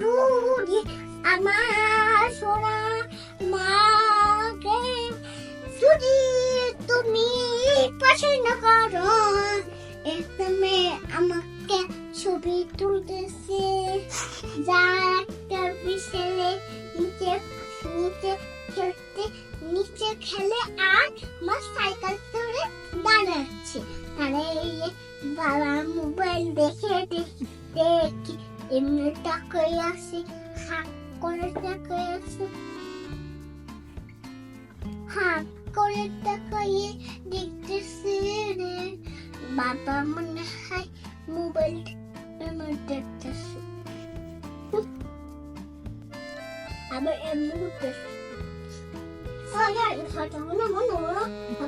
দূরে আমার সোনা মাকে যদি তুমি পছন্দ করো এখানে আমাকে ছবি তুলতেছে। যা একটা বিশেলে নিচে নিচে খেলতে, নিচে খেলে আর আমার সাইকেল ধরে দাঁড়াচ্ছে। দাঁড়িয়ে বাবা মোবাইল দেখি দেখি এমনি তাকাই আসি হাত করে তাকাই আসি হাত করে তাকাইয়ে দেখতেছি রে বাবা মনে হয় মোবাইল আমার দেখতেছে আবার এমনি করতেছে Saya ada